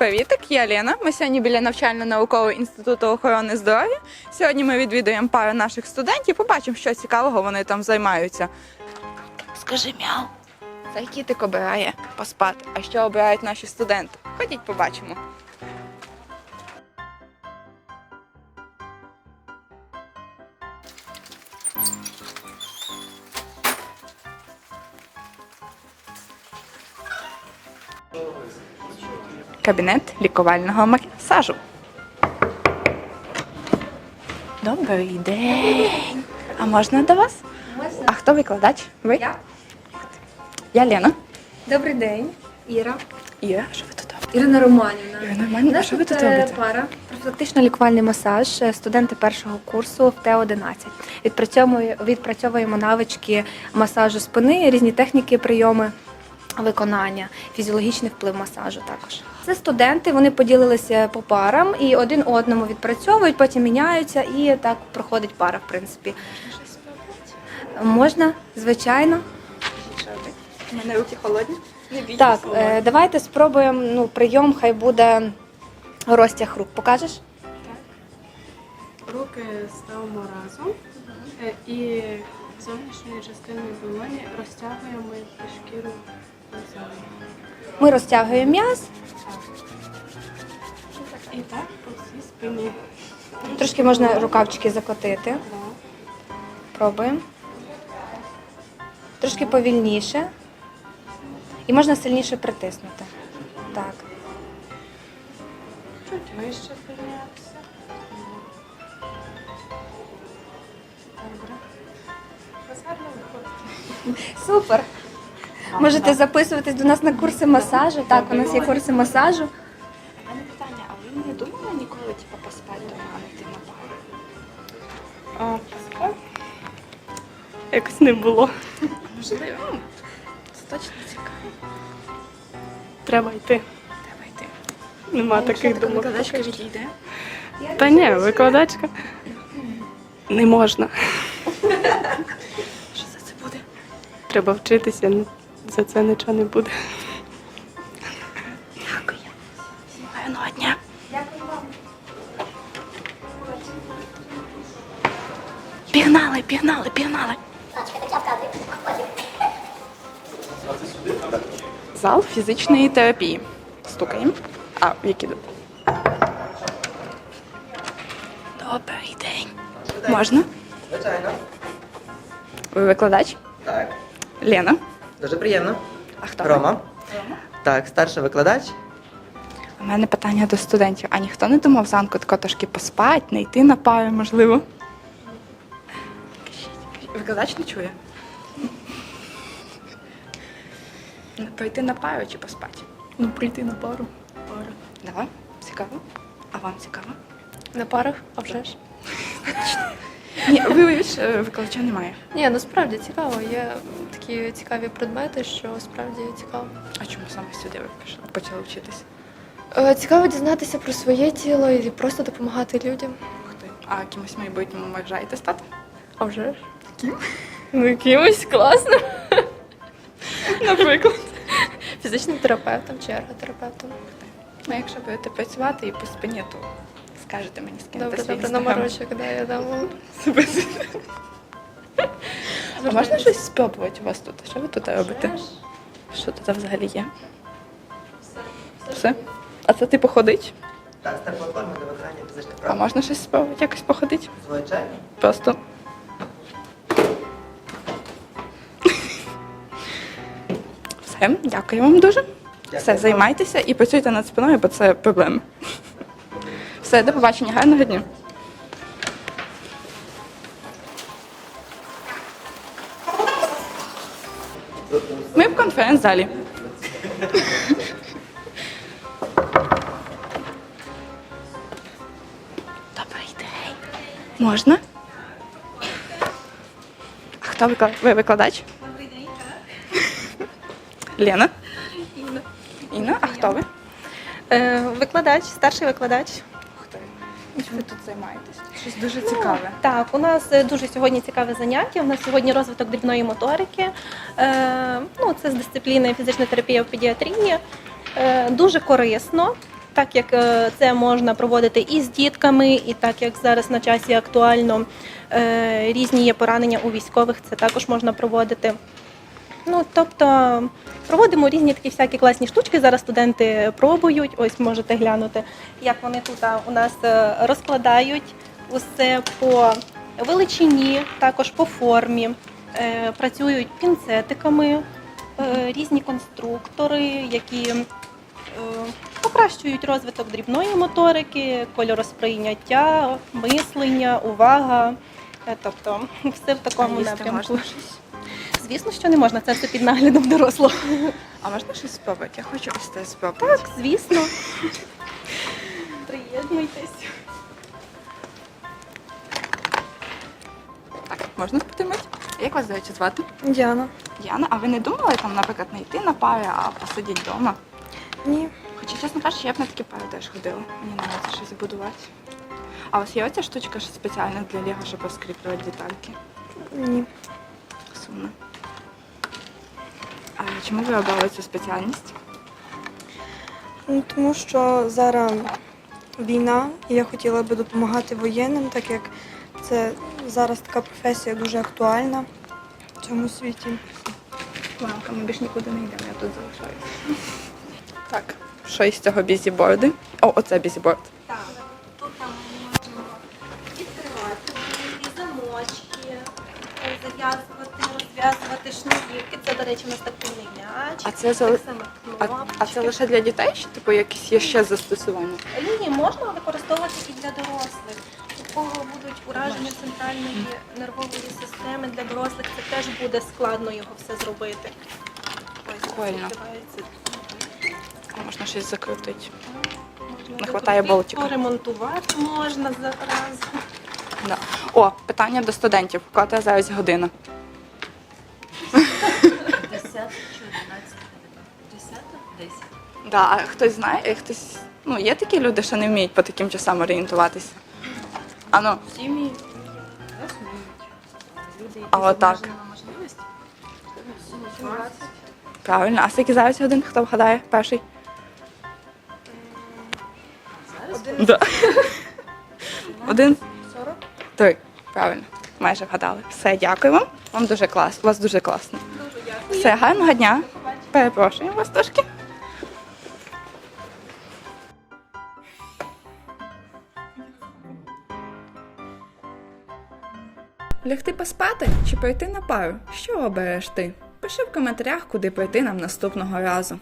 Привітик, я Лена. Ми сьогодні біля навчально-наукового інституту охорони здоров'я. Сьогодні ми відвідуємо пару наших студентів, побачимо, що цікавого вони там займаються. Скажи мяу. Цей кітик обирає поспати. А що обирають наші студенти? Ходіть, побачимо. Кабінет лікувального масажу. Добрий день. А можна до вас? Можна? А хто викладач? Ви? Я. Я Лена. Добрий день, Іра. Іра, що ви тут робите? Ірина Романівна. Ірина Романівна, нас що ви тут робите? пара. Профілактично-лікувальний масаж, е, студенти першого курсу в Т-11. Відпрацьовуємо, відпрацьовуємо навички масажу спини, різні техніки, прийоми виконання, фізіологічний вплив масажу також. Це студенти, вони поділилися по парам і один одному відпрацьовують, потім міняються і так проходить пара, в принципі. Можна, звичайно. У мене руки холодні. Не Так, е, давайте спробуємо. Ну, прийом хай буде розтяг рук. Покажеш? Руки ставимо разом е, і зовнішньою частиною долоні розтягуємо шкіру. Ми розтягуємо м'яз, І так по всій спині. трошки можна рукавчики закотити. Пробуємо. Трошки повільніше. І можна сильніше притиснути. Так. Чуть вище піднятися. Добре. Супер. Можете записуватись до нас на курси масажу. Так, у нас є курси масажу. У мене питання, а ви не думали ніколи типу, поспати дома, а не йти на пару? А. Якось не було. Можливо. Ну, Це точно цікаво. Треба йти. Треба йти. Нема таких Така думок. викладачка відійде. Та ні, викладачка. Не можна. Що за це буде? Треба вчитися, за це нічого не буде. Дякую. Гарного дня. Пігнали, пігнали, пігнали. Зал фізичної терапії. Стукаємо. А, які тут? Добрий день. Можна? Звичайно. Ви викладач? Так. Лена. Дуже приємно. А хто? ви? Рома. Так, старший викладач. У мене питання до студентів. А ніхто не думав зранку тако трошки поспати, не йти на пару, можливо? Викладач не чує. Ну, Прийти на пару чи поспати? Ну, прийти на пару. Пара. Давай, цікаво. А вам цікаво? На парах, а вже ж. Ні, вибач, е, викладача немає. Ні, ну справді цікаво. Є такі цікаві предмети, що справді цікаво. А чому саме сюди ви пішли, почали вчитися? Е, Цікаво дізнатися про своє тіло і просто допомагати людям. Ух ти. А кимось майбутньому бажаєте стати? А вже ж. Ну, якимось класним. Наприклад. Фізичним терапевтом чи ерготерапевтом. Ну, якщо будете працювати і по спині, то скажете мені, скинете Добре, свій добре, інстаграм. номерочок, да, я дам вам. А можна щось спробувати у вас тут? Що ви тут робите? Що тут взагалі є? Все? А це типу ходить? Так, з стар платформа для виконання фізичних А прав. можна щось спробувати якось походити? Звичайно. Просто. Все, дякую вам дуже. Все, займайтеся і працюйте над спиною, бо це проблема. Все, до побачення, гарного дня. Ми в конференц-залі. Добрий день. Можна? А хто? Ви викладач? Добрий день, так. Лена? Інна. Інна, а хто ви? Е, Викладач, старший викладач. Ти. Чим ви тут займаєтесь? Щось дуже цікаве. Так, у нас е, дуже сьогодні цікаве заняття. У нас сьогодні розвиток дрібної моторики. Е, ну, це з дисципліни фізична терапія в педіатрії. Е, дуже корисно. так як е, це можна проводити і з дітками, і так як зараз на часі актуально е, різні є поранення у військових, це також можна проводити. Ну, тобто проводимо різні такі всякі класні штучки. Зараз студенти пробують. Ось можете глянути, як вони тут у нас е, розкладають усе по величині, також по формі. Е, Працюють пінцетиками, е, різні конструктори, які покращують розвиток дрібної моторики, кольоросприйняття, мислення, увага. Тобто все в такому напрямку. Звісно, що не можна, це все під наглядом дорослого. А можна щось спробувати? Я хочу ось це спробувати. Так, звісно. Приєднуйтесь. Так, можна потримати? Як вас, до речі, звати? Діана. Яна, а ви не думали там, наприклад, не йти на пари, а посидіти вдома? Ні. Хоча, чесно кажучи, я б на такі пари теж ходила. Мені подобається щось будувати. А у вас є оця штучка що спеціальна для Лего, щоб розкріплювати детальки? Ні. Сумно. А чому ви обрали цю спеціальність? Ну, тому що зараз війна, і я хотіла би допомагати воєнним, так як це зараз така професія дуже актуальна в цьому світі. Мамка, ми більш нікуди не йдемо, я тут залишаюся. Так, що із цього бізіборди? О, оце бізіборд. Так, тут там можемо відкривати замочки, е, зав'язувати, розв'язувати шнурівки. Це, до речі, у нас такий м'яч. А це за- так само А, кнопочки. а це лише для дітей, чи типу якісь є ще застосування? Ні, ні, можна використовувати і для дорослих. У кого будуть ураження центральної нервової системи для дорослих, це теж буде складно його все зробити. Ось Прикольно. відкривається. Можна щось закрутити. Не хватає болтика. Поремонтувати можна зараз. Да. О, питання до студентів. Котра зараз година? Да, а хтось знає, е, хтось. Ну, є такі люди, що не вміють по таким часам орієнтуватися. А ну. Всі вміють. Нас вміють. Люди, які А отак? Всі 20. Правильно. А скільки зараз годин? Хто вгадає перший? Зараз Да. Один? Сорок? Три. Правильно. Майже вгадали. Все, дякую вам. Вам дуже класно. У вас дуже класно. Все, гарного дня. Перепрошую вас трошки. Лягти поспати чи пойти на пару? Що обереш ти? Пиши в коментарях, куди пойти нам наступного разу.